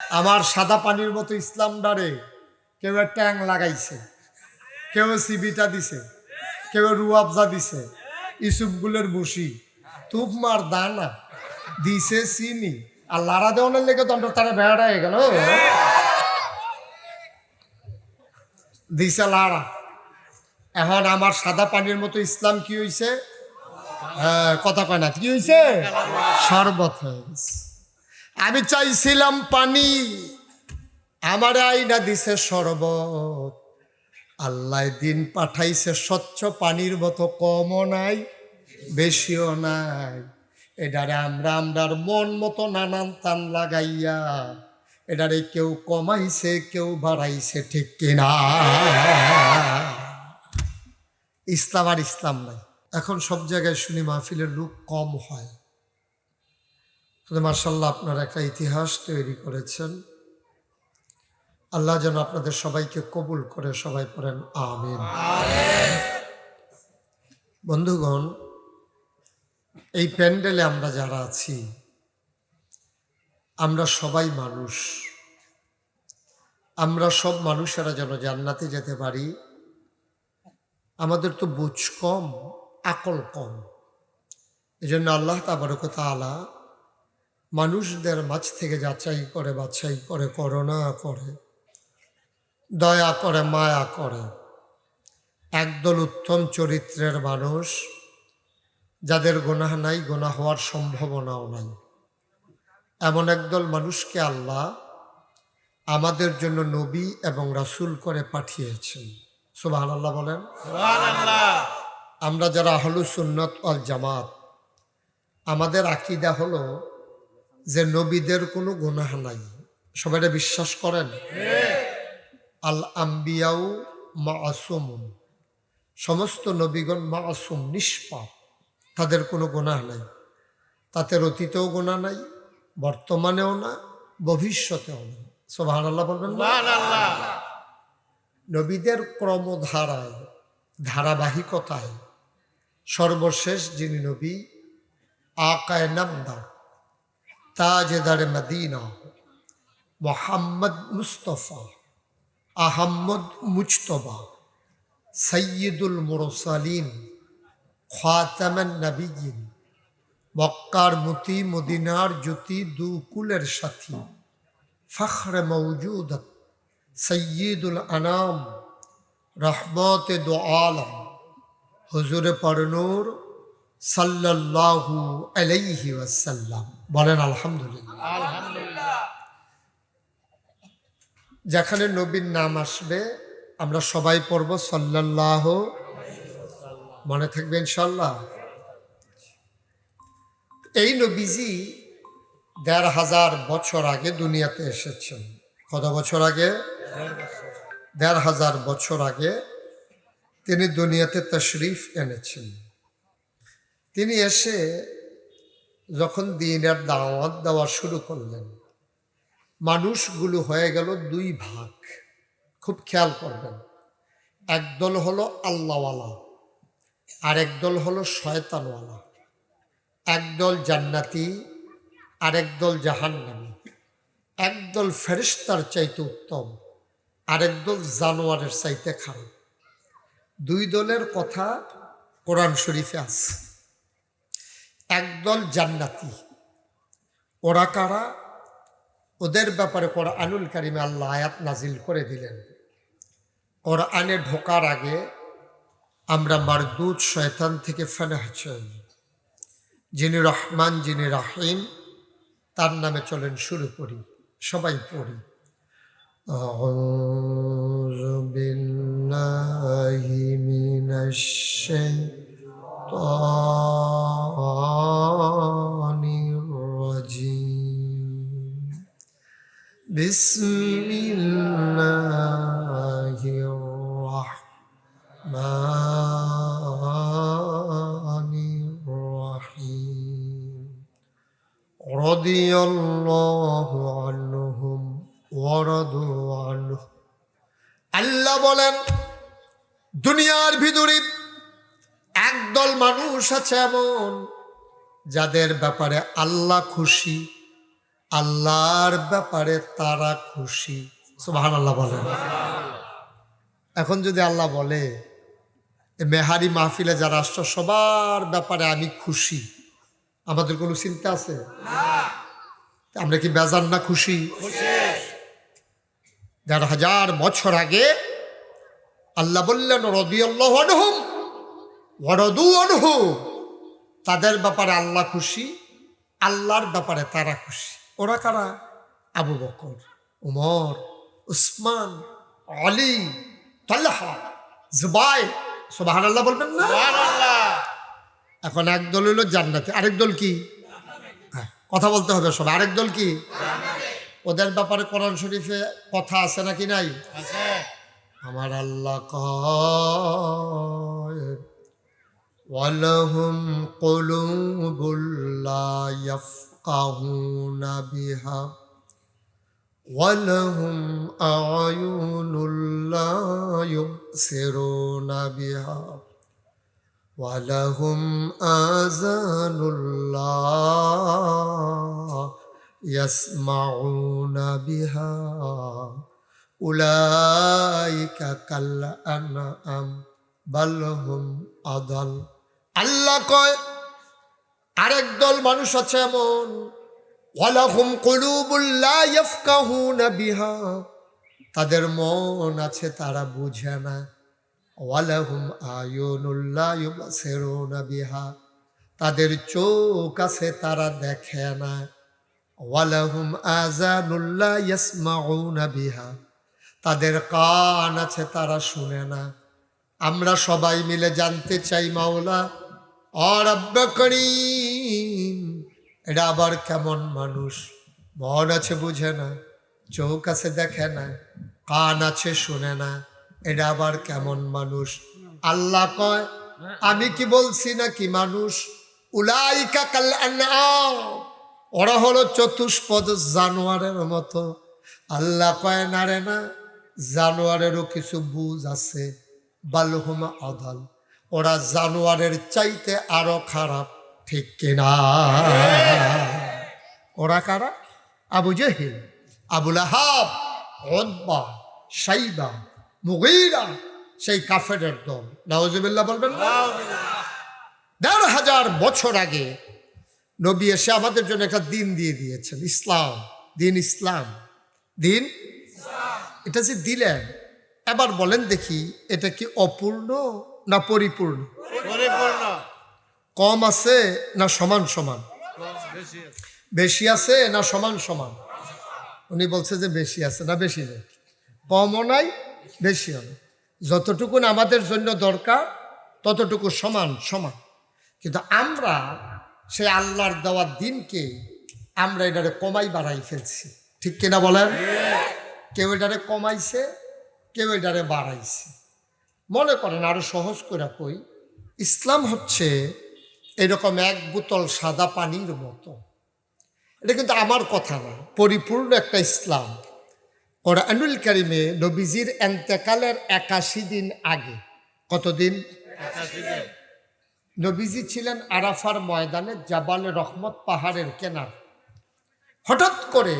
আমার সাদা পানির মতো ইসলাম ডারে কেউ ট্যাং লাগাইছে কেউ সিবিটা দিছে কেউ রুয়াবজা দিছে ইসুফগুলের বসি তুপ মার দানা দিছে চিনি। আর লারা দেওয়ানের লেগে দণ্ড তারা বেড়া গেল। দিছে লারা। এখন আমার সাদা পানির মতো ইসলাম কি হইছে? হ্যাঁ, কথা কয় না কি হয়েছে শরবত হয়ে গেছে। আমি চাইছিলাম পানি। আমার আইনা দিছে শরবত। আল্লাহ দিন পাঠাইছে স্বচ্ছ পানির মতো কমও নাই, বেশিও নাই। এটারে আমরা আমরার মন মতো নানান তান লাগাইয়া এটারে কেউ কমাইছে, কেউ বাড়াইছে, ঠিক কিনা? ইসলাম আর ইসলাম নাই। এখন সব জায়গায় শুনি মাহফিলের লোক কম হয়। তবে মার্শাল্লাহ আপনারা একটা ইতিহাস তৈরি করেছেন। আল্লাহ যেন আপনাদের সবাইকে কবুল করে সবাই পড়েন, আমিন। বন্ধুগণ, এই প্যান্ডেলে আমরা যারা আছি, আমরা সবাই মানুষ। আমরা সব মানুষেরা যেন জান্নাতে যেতে পারি। আমাদের তো বুঝ কম, আকল কম। এই জন্য আল্লাহ তাবারক তালা মানুষদের মাছ থেকে যাচাই করে বাছাই করে করোনা করে দয়া করে মায়া করে। একদল উত্তম চরিত্রের মানুষ যাদের গোনাহ নাই গোনা হওয়ার সম্ভাবনাও নাই। এমন একদল মানুষকে আল্লাহ আমাদের জন্য নবী এবং রাসূল করে পাঠিয়েছেন। সুবাহ আল্লাহ বলেন আমরা যারা আহলু সুন্নত অল জামাত আমাদের আকিদা হলো যে নবীদের কোনো গুনাহ নাই। সবাই এটা বিশ্বাস করেন? আল আম্বিয়াউ মাসুমুন। সমস্ত নবীগণ মাসুম নিষ্পাপ। তাদের কোনো গুনাহ নাই। তাতে অতীতেও গুণা নাই বর্তমানেও না ভবিষ্যতেও না। সোভান আল্লাহ বলবেন না? নবীদের ক্রমধারায় ধারাবাহিকতায় সর্বশেষ যিনি নবী আকায় নামদার তাজেদার Medina. Muhammad Mustafa, Ahmad Mujtaba সৈয়দুল মুরসালিন, খাতামান নবীন মক্কার মতি মদিনার জ্যোতি দুকুলের সাথী। ফখর মৌজুদ সৈয়দুল আনাম, রহমত দো আলম হুজুর পরনুর সাল্লাল্লাহু আলাইহি ওয়াসাল্লাম। বলেন, আলহামদুলিল্লাহ। যেখানে নবীর নাম আসবে, আমরা সবাই পড়ব সাল্লাল্লাহ মনে থাকবে ইনশাল্লাহ এই নবীজি দেড় হাজার বছর আগে দুনিয়াতে এসেছেন। কত বছর আগে? দেড় হাজার বছর আগে তিনি দুনিয়াতে তশরিফ এনেছেন। তিনি এসে যখন দিনের দাওয়াত দেওয়া শুরু করলেন, মানুষগুলো হয়ে গেল দুই ভাগ। খুব খেয়াল করবেন একদল হলো আল্লাহওয়ালা আর একদল হলো শয়তানওয়ালা। একদল জান্নাতি আর একদল জাহান্নামী। একদল ফেরিস্তার চাইতে উত্তম, আরেক দল জানোয়ারের চাইতে খারাপ। দুই দলের কথা কোরআন শরীফে আছে। একদল জান্নাতি ওরা কারা ওদের ব্যাপারে কোরআনুল কারিমে আল্লাহ আয়াত নাজিল করে দিলেন কোরআনে ঢোকার আগে আমরা মারদুদ শয়তান থেকে ফেনা চাই যিনি রহমান যিনি রাহিম তার নামে চলেন শুরু করি সবাই পড়ি أعوذ بالله من الشيطان الرجيم بسم الله الرحمن الرحيم رضي الله عنهم ورضوا عنه আল্লাহ বলেন আছে এমন যাদের ব্যাপারে আল্লাহ খুশি, আল্লাহর ব্যাপারে তারা খুশি। সুবাহান আল্লাহ বলেন। এখন যদি আল্লাহ বলে মেহারি মাহফিলে যারা আসছো, সবার ব্যাপারে আমি খুশি আমাদের কোনো চিন্তা আছে? আমরা কি বেজান না খুশি? দেড় হাজার বছর আগে আল্লাহ বললেন, রদিয়াল্লাহ আনহুম তাদের ব্যাপারে আল্লাহ খুশি আল্লাহর ব্যাপারে তারা খুশি। ওরা কারা? আবু বকর উমর উসমান আলী তাল্লাহা জুবাই। সুবাহান আল্লাহ বলবেন না? এখন এক দল হইল জান্নাতি আরেক দল কি? হ্যাঁ, কথা বলতে হবে সব আরেক দল কি? ওদের ব্যাপারে কোরআন শরীফে কথা আছে নাকি নাই? আমার আল্লাহ কয় ওয়ালাহুম কুলুবুল লা ইয়াফকাহুনা বিহা ওয়ালাহুম আয়ুনুল লা ইউবসিরুনা বিহা ওয়ালাহুম আযানুল লা ইয়াসমাউনা বিহা উলাইকা কাল আনআম বাল হুম আদাল আল্লাহ কয়, আরেক দল মানুষ আছে এমন, ওয়ালাহুম বিহা। তাদের মন আছে তারা বুঝে না, ওয়ালাহুম বিহা। তাদের চোখ আছে তারা দেখে না, ওয়ালাহুম ইয়াসমাউনা বিহা। তাদের কান আছে তারা শুনে না। আমরা সবাই মিলে জানতে চাই মাওলা আর আব্বা করিম এটা আবার কেমন মানুষ? মন আছে বুঝে না, চোখ আছে দেখে না, কান আছে শুনে না, এটা আবার কেমন মানুষ? আল্লাহ কয়, আমি কি বলছি না কি মানুষ? উলাইকা কাল ওরা হলো চতুষ্পদ জানোয়ারের মতো। আল্লাহ কয়, না রে না, জানোয়ারেরও কিছু বুঝ আছে। বালহুমা আদাল। ওরা জানোয়ারের চাইতে আরও খারাপ, ঠিক কিনা? ওরা কারা? আবু জেহিল আবুল আহাব ওদবা সাইবা মুগিরা, সেই কাফেরের দল। নওয়াজুবিল্লাহ বলবেন না? দেড় হাজার বছর আগে নবী এসে আমাদের জন্য একটা দিন দিয়ে দিয়েছেন, ইসলাম, দিন ইসলাম। দিন? এটা যে দিলেন, এবার বলেন দেখি, এটা কি অপূর্ণ? না পরিপূর্ণ? পরিপূর্ণ। কম আছে না সমান সমান? বেশি বেশি আছে না সমান সমান? উনি বলছে যে বেশি আছে না বেশি নেই। কমও নাই বেশিও নেই। যতটুকু আমাদের জন্য দরকার ততটুকু সমান সমান। কিন্তু আমরা সেই আল্লাহর দেওয়ার দিনকে আমরা এটারে কমাই বাড়াই ফেলছি। ঠিক কিনা বলেন? কেউ এটারে কমাইছে কেউ এটারে বাড়াইছে। মনে করেন আরও সহজ করে কই ইসলাম হচ্ছে এরকম এক বোতল সাদা পানির মতো। এটা কিন্তু আমার কথা না পরিপূর্ণ একটা ইসলাম। কোরআনুল কারিমে নবীজির এন্তেকালের একাশি দিন আগে কতদিন? নবীজি ছিলেন আরাফার ময়দানে জাবাল রহমত পাহাড়ের কেনার। হঠাৎ করে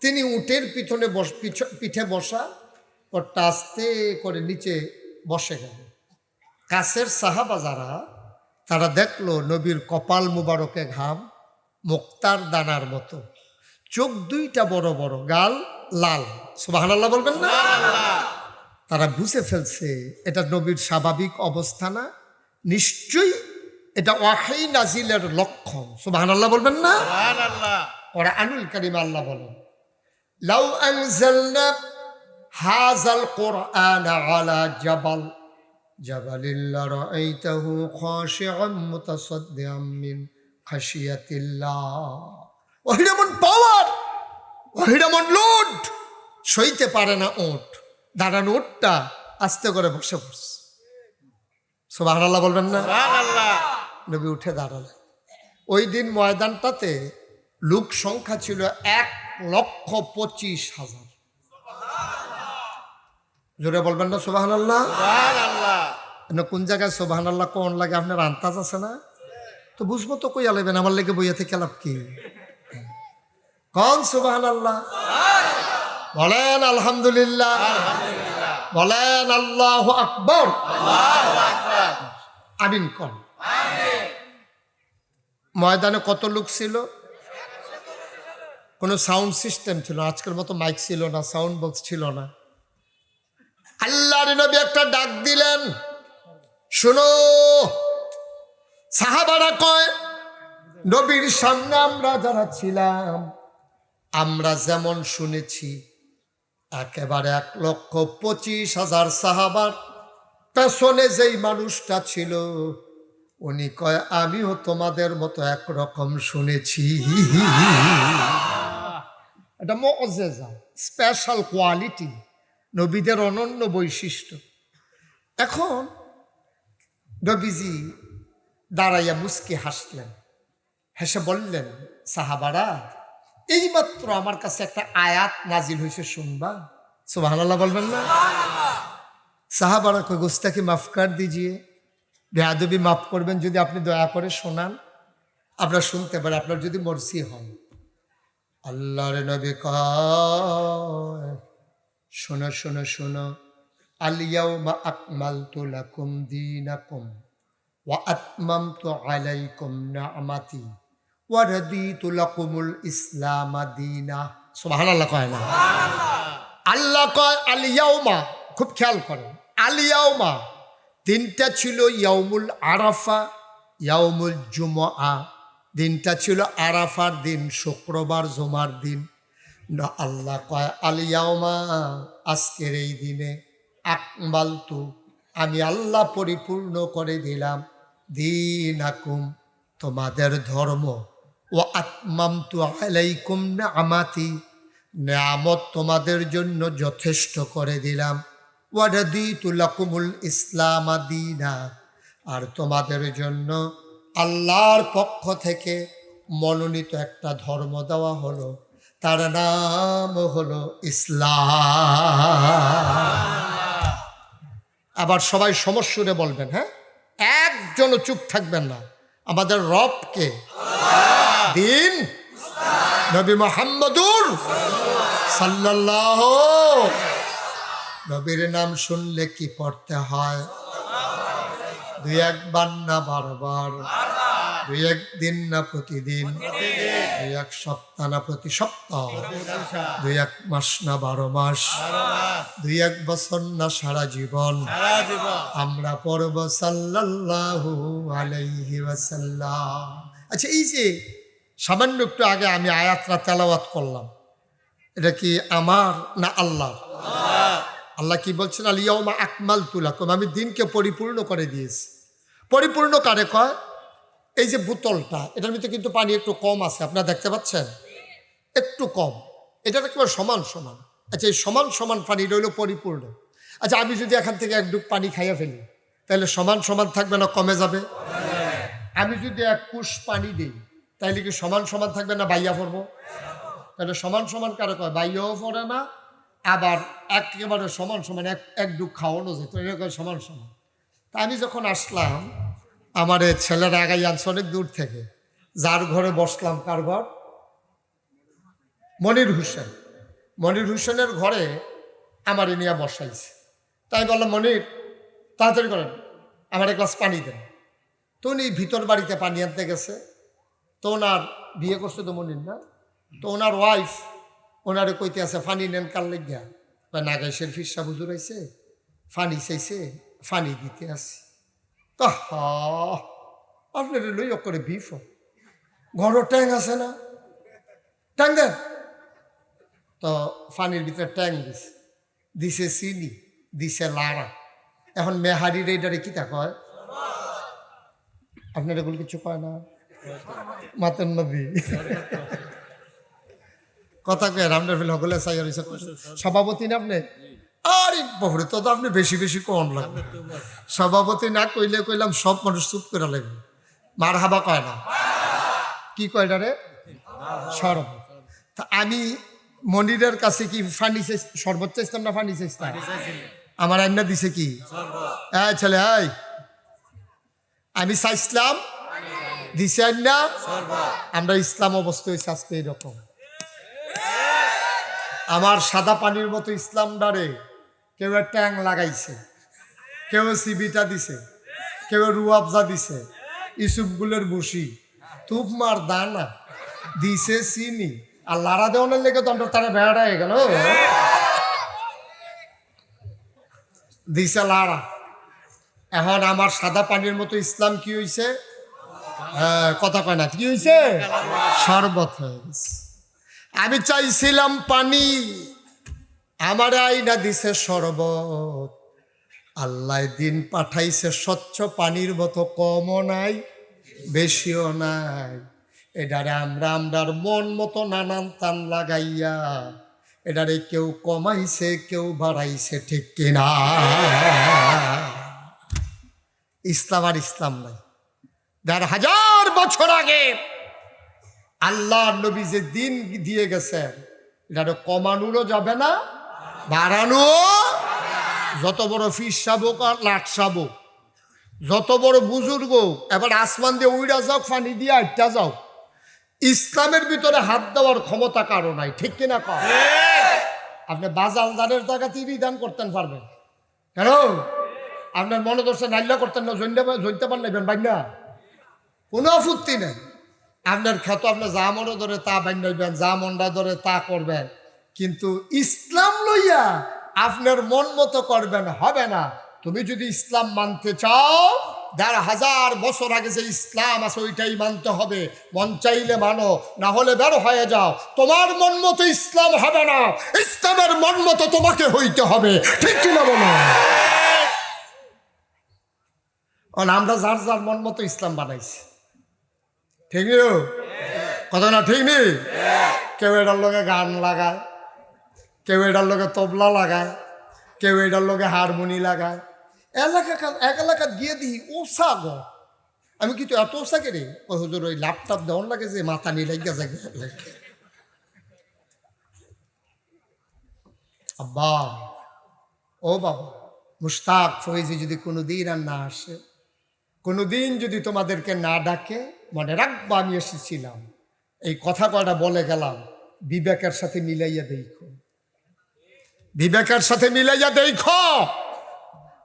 তিনি উটের পিছনে বস পিঠে বসা ওটা আস্তে করে নিচে বসে গেল। কাছের সাহাবা যারা তারা দেখল নবীর কপাল মুবারকে ঘাম মুক্তার দানার মতো। চোখ দুইটা বড় বড় গাল লাল। সুবাহ বলবেন না? তারা বুঝে ফেলছে এটা নবীর স্বাভাবিক অবস্থা না। নিশ্চয়ই এটা ওয়াহাই নাজিলের লক্ষণ। সুবাহ বলবেন না? সুবহানাল্লাহ। ওরা আনুল করিম আল্লাহ বলেন লাউ আনজালনা হাযাল কুরআন আলা জাবাল। জাবালিল্লা রাআইতাহু খাশিআম মুতাসাদ্দিআম মিন খাশিয়াতিল্লাহ। ওহির এমন পাওয়ার ওহির এমন লোড সইতে পারে না ওট দাঁড়ানো ওটটা আস্তে করে বসে পড়ছে। সুবহানাল্লাহ বলবেন না? নবী উঠে দাঁড়ালেন। ওই দিন ময়দানটাতে লোক সংখ্যা ছিল এক লক্ষ পঁচিশ হাজার। জোরে বলবেন না সোবাহান আল্লাহ কোন জায়গায় সোবাহান আল্লাহ কোন লাগে? আপনার আন্তাজ আছে না? তো বুঝব তো কই আলাইবেন আমার লেগে বইয়া থেকে লাভ কি? কন সুবাহান আল্লাহ বলেন আলহামদুলিল্লাহ। বলেন আল্লাহ আকবর। আমিন কন? ময়দানে কত লোক ছিল? কোনো সাউন্ড সিস্টেম ছিল আজকের মতো মাইক ছিল না সাউন্ড বক্স ছিল না। আল্লাহর নবী একটা ডাক দিলেন। শোনো, সাহাবারা কয়, নবীর সামনে আমরা যারা ছিলাম, আমরা যেমন শুনেছি, একেবারে এক লক্ষ পঁচিশ হাজার সাহাবার পেছনে যেই মানুষটা ছিল, উনি কয়, আমিও তোমাদের মতো একরকম শুনেছি। এটা মজেজা স্পেশাল কোয়ালিটি নবীদের অনন্য বৈশিষ্ট্য। এখন নবীজি দাঁড়াইয়া মুসকে হাসলেন। হেসে বললেন সাহাবারা এইমাত্র আমার কাছে একটা আয়াত নাজিল হয়েছে শুনবা? সুবহানাল্লাহ বলবেন না? সাহাবারা কই গোস্তাকে মাফ কর দিজিয়ে। বেহাদবি মাফ করবেন যদি আপনি দয়া করে শোনান। আপনার শুনতে পারেন আপনার যদি মর্সি হয়। আল্লাহর নবী কয় শোনো শোনো শোনো। আলিয়াউমা আকমালতু লাকুম দীনাকুম ওয়া আতমামতু আলাইকুম নি'মাতি ওয়া রাদিতু লাকুমুল ইসলাম দীনা। সুবহানাল্লাহ কয় না? আল্লাহ কয় আলিয়াউমা খুব খেয়াল করেন আলিয়াউমা দিনটা ছিল ইয়াউমুল আরাফা, ইয়াউমুল জুমআ। দিনটা ছিল আরাফার দিন, শুক্রবার, জুমার দিন। না আল্লাহ কয় আলিয়াওমা আজকের এই দিনে আকমালতু আমি আল্লাহ পরিপূর্ণ করে দিলাম দিন আকুম তোমাদের ধর্ম। ও আত্মামতু আলাইকুম না আমাতি নেয়ামত তোমাদের জন্য যথেষ্ট করে দিলাম। ওয়াদাদিতু লাকুমুল ইসলাম দিনা, আর তোমাদের জন্য আল্লাহর পক্ষ থেকে মনোনীত একটা ধর্ম দেওয়া হলো। তার নাম হলো ইসলাম। আবার সবাই সমস্যরে বলবেন হ্যাঁ? একজনও চুপ থাকবেন না। আমাদের রবকে দিন নবী মোহাম্মদুর সাল্লাল্লাহ নবীর নাম শুনলে কি পড়তে হয়? দুই একবার না বারবার? দুই একদিন না প্রতিদিন? দুই এক সপ্তাহ না প্রতি সপ্তাহ। দুই এক মাস না বারো মাস। দুই এক বছর না সারা জীবন। আমরা পড়ব সাল্লাল্লাহু আলাইহি ওয়াসাল্লাম। আচ্ছা এই যে সামান্য একটু আগে আমি আয়াতরা তেলাওয়াত করলাম এটা কি আমার না আল্লাহ আল্লাহ কি বলছেন আলিয়াউমা আকমাল তুলাকুম আমি দিনকে পরিপূর্ণ করে দিয়েছি। পরিপূর্ণ কারে কয়? এই যে বোতলটা, এটার ভিতরে কিন্তু পানি একটু কম আছে, আপনারা দেখতে পাচ্ছেন? একটু কম। এটা একেবারে সমান সমান। আচ্ছা এই সমান সমান পানি রইল পরিপূর্ণ। আচ্ছা আমি যদি এখান থেকে এক ডুব পানি খাইয়া ফেলি, তাহলে সমান সমান থাকবে না, কমে যাবে? আমি যদি এক কুশ পানি দিই, তাহলে কি সমান সমান থাকবে না বাইয়া পড়ব? তাহলে সমান সমান কারও কয়? বাইয়াও পড়ে না, আবার একেবারে সমান সমান, এক এক ডুব খাওয়ানো যেত এরকম সমান সমান। তা আমি যখন আসলাম আমার ছেলেরা আগাই আনছে অনেক দূর থেকে। যার ঘরে বসলাম কার ঘর মনির হোসেন। মনির হোসেনের ঘরে আমার নিয়ে বসাইছে। তাই বললাম, মনির, তাড়াতাড়ি করেন, আমার এক গ্লাস পানি দেন। তো উনি ভিতর বাড়িতে পানি আনতে গেছে। তো ওনার বিয়ে করছে তো মনির না। তো ওনার ওয়াইফ ওনারে কইতে আছে ফানি নেন কার লেগিয়া? বা নাগাইশের বুঝুর আইছে ফানি চাইছে ফানি দিতে আছে তো হা আপনার লই করে বিফ ঘর ট্যাং আছে না? ট্যাং দেন। তো ফানির ভিতরে ট্যাং দিছে। দিছে চিনি, দিছে লাড়া। এখন মেহারির এইটারে কি তা কয়? আপনার এগুলো কিছু কয় না? মাতেন নবী। কথা কয় আপনার ফেলে হকলে চাই সভাপতি না আপনি? আরে বাবরে তো আপনি বেশি বেশি কম লাগবে। সভাপতি না কইলে কইলাম সব মানুষ চুপ করে লাগবে। মার হাবা কয় না? কি কয় রে? সরব তা আমি মনিরের কাছে কি ফানি চাই- শরবত চাইতাম না ফানি চাইতাম আমার আন্না দিছে কি? হ্যাঁ ছেলে এই। আমি চাইছিলাম দিছে আন্না আমরা ইসলাম অবস্থা হয়েছে আজকে এরকম। আমার সাদা পানির মতো ইসলাম ডারে কেউ ট্যাং লাগাইছে কেউ সিবিটা দিছে কেউ রুয়াবজা দিছে ইসুফগুলের বসি। তুপ মার দানা দিছে চিনি। আর লারা দেওয়ানের লেগে তো আমরা তারা বেড়া হয়ে গেল। দিছে লাড়া এখন আমার সাদা পানির মতো ইসলাম কি হয়েছে হ্যাঁ, কথা কয় না কি হয়েছে শরবত হয়ে গেছে। আমি চাইছিলাম পানি। আমার আইনা দিছে শরবত। আল্লাহ দিন পাঠাইছে স্বচ্ছ পানির মতো কমও নাই, বেশিও নাই। এটারে আমরা আমরার মন মতো নানান তান লাগাইয়া এটারে কেউ কমাইছে, কেউ বাড়াইছে, ঠিক কিনা? ইসলাম আর ইসলাম নাই। দেড় হাজার বছর আগে আল্লাহ নবী যে দিন দিয়ে গেছেন এটা কমানোরও যাবে না বাড়ানো। যত বড় ফিস সাবক আর লাট সাবক যত বড় বুজুর্গ এবার আসমান দিয়ে উইরা যাও পানি দিয়ে আটটা যাও। ইসলামের ভিতরে হাত দেওয়ার ক্ষমতা কারও নাই ঠিক কিনা কম আপনি বাজাল দানের জায়গাতেই বিধান করতেন পারবেন। কেন? আপনার মনে দর্শন নাইল্লা করতেন না জৈনতে জৈনতে পারলেন বাইনা কোনো আপত্তি নেই। আপনার খ্যাত আপনি যা মনে ধরে তা বান্যাইবেন যা মনটা ধরে তা করবেন। কিন্তু ইসলাম লইয়া আপনার মন মতো করবেন, হবে না। তুমি যদি ইসলাম মানতে চাও দেড় হাজার বছর আগে যে ইসলাম আছে, ওইটাই মানতে হবে। মন চাইলে মানো, না হলে বের হয়ে যাও। তোমার মন মতো ইসলাম হবে না। ইসলামের মন মতো তোমাকে হইতে হবে। ঠিক কিনা বলো? আমরা যার যার মন মতো ইসলাম বানাইছি। ঠিক কথা না, ঠিক নি? কেউ এটার লগে গান লাগায়। কেউ এটার লোকে তবলা লাগায়, কেউ এটার লগে হারমোনি লাগায়। এলাকা এক এলাকা গিয়ে দিই ওসা গ। আমি কিন্তু এত ওসা কে রে? ওই হুজুর, ওই ল্যাপটপ দেওয়ার লাগে যে মাথা নিয়ে লাগিয়া যায়। আব্বা, ও বাবা, মুশতাক ফৈজি যদি কোনো দিন আর না আসে কোনো দিন যদি তোমাদেরকে না ডাকে, মনে রাখব আমি এসেছিলাম। এই কথা কয়টা বলে গেলাম, বিবেকের সাথে মিলাইয়া দেখো। বিবেকের সাথে মিলাইয়া দেখো।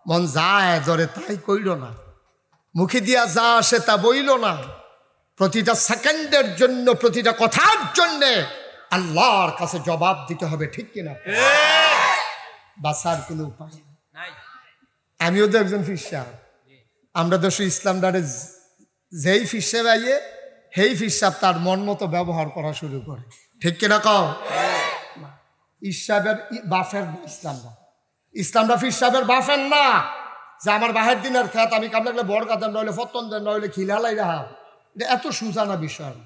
মন যায় ধরে তাই কইল না। মুখে দিয়া যা আসে তা বইল না। প্রতিটা সেকেন্ডের জন্য প্রতিটা কথার জন্যে আল্লাহর কাছে জবাব দিতে হবে ঠিক কিনা? বাসার কোনো উপায় নেই। আমিও তো একজন ফিসা আমরা তো ইসলাম ডারে যেই ফিসে বাইয়ে সেই ফিসাব তার মন মতো ব্যবহার করা শুরু করে। ঠিক কিনা কও? ইসাবের বাফের না ইসলামটা ইসলামটা ফিসাবের বাফের না। যে আমার বাহের দিনের খেত, আমি কামলাগলে বড় কাতেন নইলে ফতন দেন, নইলে খিলালাই রাহা এটা এত সুজানা বিষয়।